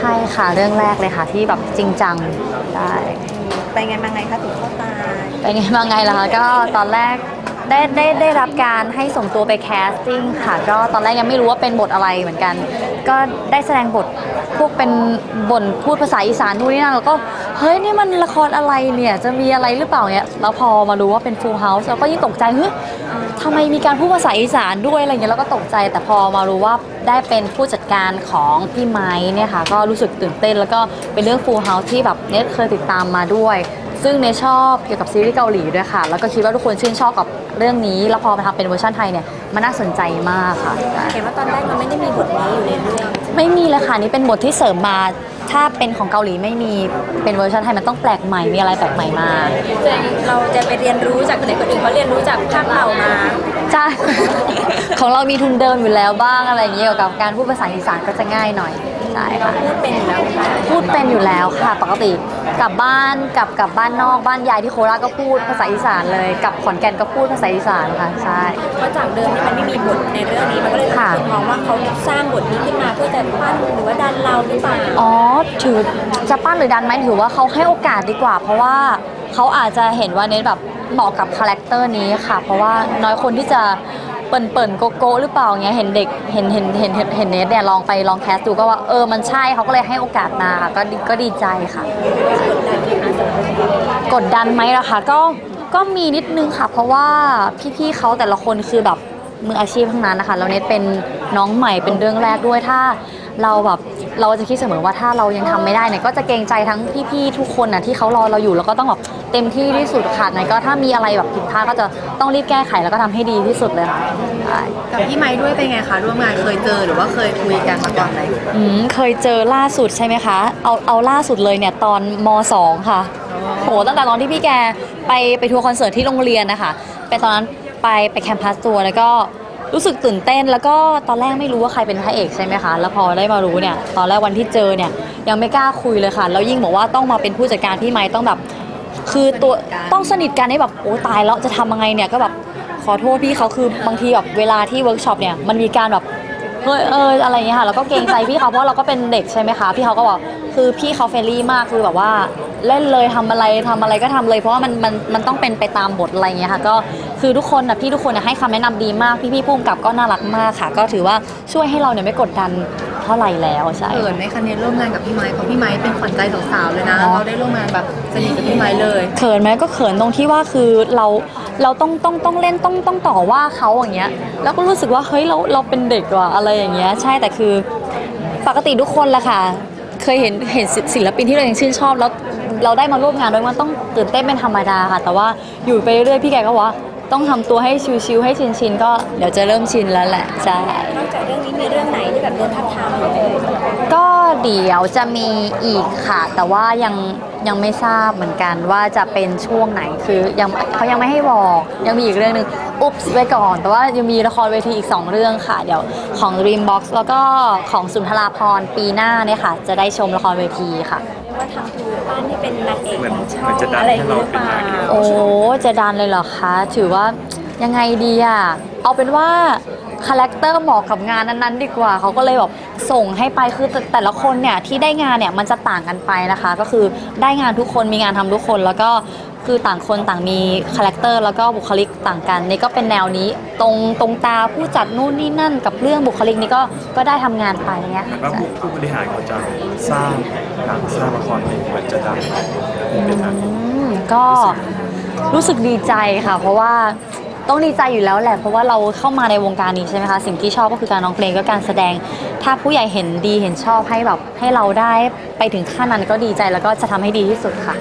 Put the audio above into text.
ใช่ค่ะเรื่องแรกเลยค่ะที่แบบจริงจังได้ไปไงมาไงคะถึงเข้าตาเป็นไงมาไงล่ะคะก็ตอนแรกได้ได้ได้รับการให้ส่งตัวไปแคสติ้งค่ะ ก็ตอนแรกยังไม่รู้ว่าเป็นบทอะไรเหมือนกัน ก็ได้แสดงบทพวกเป็นบทพูดภาษาอีสานนู่นนี่นั่นแล้วก็ เฮ้ยนี่มันละครอะไรเนี่ยจะมีอะไรหรือเปล่าเนี่ยแล้วพอมารู้ว่าเป็น Full House เราก็ยิ่งตกใจเฮ้ยทำไมมีการพูดภาษาอีสานด้วยอะไรเงี้ยแล้วก็ตกใจ แต่พอมารู้ว่าได้เป็นผู้จัดการของพี่ไม้เนี่ยค่ะก็รู้สึกตื่นเต้น แล้วก็เป็นเรื่อง Full House ที่แบบเน็ตเคยติดตามมาด้วย ซึ่งเนยชอบเกี่ยวกับซีรีส์เกาหลีด้วยค่ะ แล้วก็คิดว่าทุกคนชื่นชอบกับเรื่องนี้ แล้วพอมาทำเป็นเวอร์ชันไทยเนี่ยมันน่าสนใจมากค่ะเห็นว่าตอนแรกมันไม่ได้มีบทนี้อยู่ในเรื่องไม่มีเลยค่ะนี่เป็นบทที่เสริมมา ถ้าเป็นของเกาหลีไม่มีเป็นเวอร์ชันไทยมันต้องแปลกใหม่มีอะไรแปลกใหม่มาเราจะไปเรียนรู้จากคนไหนคนอื่นเขาเรียนรู้จากภาคเรามาใช่ของเรามีทุนเดิมอยู่แล้วบ้างอะไรอย่างเงี้ยเกี่ยวกับการพูดภาษาอีสานก็จะง่ายหน่อย ใช่ค่ะพูดเป็นอยู่แล้วไหมคะพูดเป็นอยู่แล้วค่ะ ปกติกลับบ้านกลับกลับบ้านนอกบ้านยายที่โคราชก็พูดภาษาอีสานเลยกลับขอนแก่นก็พูดภาษาอีสานค่ะใช่เพราะจากเดิมที่มันไม่มีบทในเรื่องนี้มันก็เลยค่ะคนมองว่าเขาสร้างบทนี้ขึ้นมาเพื่อจะปั้นหรือว่าดันเราหรือเปล่าอ๋อถือจะปั้นหรือดันไหมถือว่าเขาให้โอกาสดีกว่า เพราะว่าเขาอาจจะเห็นว่าเนทแบบเหมาะกับคาแรคเตอร์นี้ค่ะ เพราะว่าน้อยคนที่จะ เปิ่นเปิ่นโกโก้หรือเปล่าเงี้ยเห็นเด็กเห็นเห็นเห็นเห็นเห็นเนทเนี่ยลองไปลองแคสดูก็ว่าเออมันใช่เขาก็เลยให้โอกาสมาค่ะก็ก็ดีใจค่ะ กดดันไหมล่ะคะก็ก็มีนิดนึงค่ะ เพราะว่าพี่ๆเขาแต่ละคนคือแบบมืออาชีพทั้งนั้นนะคะแล้วเน็ตเป็นน้องใหม่เป็นเรื่องแรกด้วยถ้า เราแบบเราจะคิดเสมอว่าถ้าเรายังทำไม่ได้เนี่ยก็จะเกรงใจทั้งพี่ๆทุกคนนะที่เขารอเราอยู่แล้วก็ต้องแบบเต็มที่ที่สุดค่ะไหนก็ถ้ามีอะไรแบบผิดพลาดก็จะต้องรีบแก้ไขแล้วก็ทำให้ดีที่สุดเลยค่ะใช่กับพี่ไม้ด้วยเป็นไงคะร่วมงานเคยเจอหรือว่าเคยคุยกันมาก่อนไหมอืมเคยเจอล่าสุดใช่ไหมคะเอาเอาล่าสุดเลยเนี่ยตอนม .2 ค่ะโหตั้งแต่ตอนที่พี่แกไปไปทัวร์คอนเสิร์ตที่โรงเรียนนะคะไปตอนนั้นไปไปแคมปัสทัวร์แล้วก็ รู้สึกตื่นเต้นแล้วก็ตอนแรกไม่รู้ว่าใครเป็นพระเอกใช่ไหมคะ แล้วพอได้มารู้เนี่ย ตอนแรกวันที่เจอเนี่ยยังไม่กล้าคุยเลยค่ะ แล้วยิ่งบอกว่าต้องมาเป็นผู้จัดการพี่ไม้ต้องแบบ คือตัวต้องสนิทกันให้แบบโอ้ตายแล้วจะทำยังไงเนี่ยก็แบบขอโทษพี่เขาคือบางทีแบบเวลาที่เวิร์กช็อปเนี่ยมันมีการแบบเฮ้ยเอออะไรอย่างเงี้ยค่ะแล้วก็เกรงใจพี่เขาเพราะเราก็เป็นเด็กใช่ไหมคะพี่เขาก็บอก คือพี่เขาเฟรนลี่มากคือแบบว่าเล่นเลยทำอะไรทำอะไรก็ทำเลย เพราะว่ามันมันมันต้องเป็นไปตามบทอะไรอย่างเงี้ยค่ะ ก็คือทุกคนนะพี่ทุกคนนะให้คำแนะนำดีมากพี่พี่ๆผู้กำกับก็น่ารักมากค่ะ ก็ถือว่าช่วยให้เราเนี่ยไม่กดดันเท่าไหร่แล้วใช่เขินไหมคะเนี่ยร่วมงานกับพี่ไม้เพราะพี่ไม้เป็นขวัญใจสาวๆเลยนะอ๋อเราได้ร่วมงานแบบสนิทกับพี่ไม้เลยเขินไหมก็เขินตรงที่ว่าคือเราเราต้องต้องต้องเล่นต้องต้องต่อว่าเขาอย่างเงี้ยแล้วก็รู้สึกว่าเฮ้ยเราเราเป็นเด็กว่ะอะไรอย่างเงี้ยใช่แต่คือปกติทุกคนแหละค่ะ เคยเห็นเห็นศิศิลปินที่เรายังชื่นชอบแล้วเราได้มาร่วมงานด้วยมันต้องตื่นเต้นเป็นธรรมดาค่ะ แต่ว่าอยู่ไปเรื่อยๆพี่แกก็บอกว่าต้องทำตัวให้ชิวๆให้ชินๆก็เดี๋ยวจะเริ่มชินแล้วแหละใช่นอกจากเรื่องนี้มีเรื่องไหนที่แบบโดนทับทามอยู่ไหมเอ่ยก็เดี๋ยวจะมีอีกค่ะ แต่ว่ายัง ยังไม่ทราบเหมือนกันว่าจะเป็นช่วงไหนคือยังเขายังไม่ให้บอกยังมีอีกเรื่องหนึ่งอุ๊บไว้ก่อน แต่ว่ายังมีละครเวทีอีก 2 เรื่องค่ะ เดี๋ยวของ Dreambox แล้วก็ของสุนทราพรณ์ปีหน้าเนี่ยค่ะ จะได้ชมละครเวทีค่ะเรียกว่าทำทูปั้นให้เป็นนางเอกเหมือนของช่อเหมือนจะงดันอะไรอให้ย่างเรานี้หรือเป็เปนล่านางเอกโอ้จะดันเลยเหรอคะ ถือว่ายังไงดีอะเอาเป็นว่า คาแรคเตอร์เหมาะกับงานนั้นๆ ดีกว่า เขาก็เลยแบบส่งให้ไปคือแต่แต่ละคนเนี่ยที่ได้งานเนี่ยมันจะต่างกันไปนะคะ ก็คือได้งานทุกคนมีงานทำทุกคนแล้วก็คือต่างคนต่างมีคาแรคเตอร์แล้วก็บุคลิกต่างกันนี่ก็เป็นแนวนี้ตรงตรงตาผู้จัดนู่นนี่นั่นกับเรื่องบุคลิกนี่ก็ก็ได้ทำงานไปเนี่ยเหมือนว่าผู้บริหารเขาจะสร้างการสร้างละครเองเหมือนจะดังเป็นทางอืมก็รู้สึกดีใจค่ะ เพราะว่า ต้องดีใจอยู่แล้วแหละเพราะว่าเราเข้ามาในวงการนี้ใช่ไหมคะสิ่งที่ชอบก็คือการร้องเพลงก็การแสดง ถ้าผู้ใหญ่เห็นดีเห็นชอบให้แบบให้เราได้ไปถึงขั้นนั้นก็ดีใจแล้วก็จะทำให้ดีที่สุดค่ะ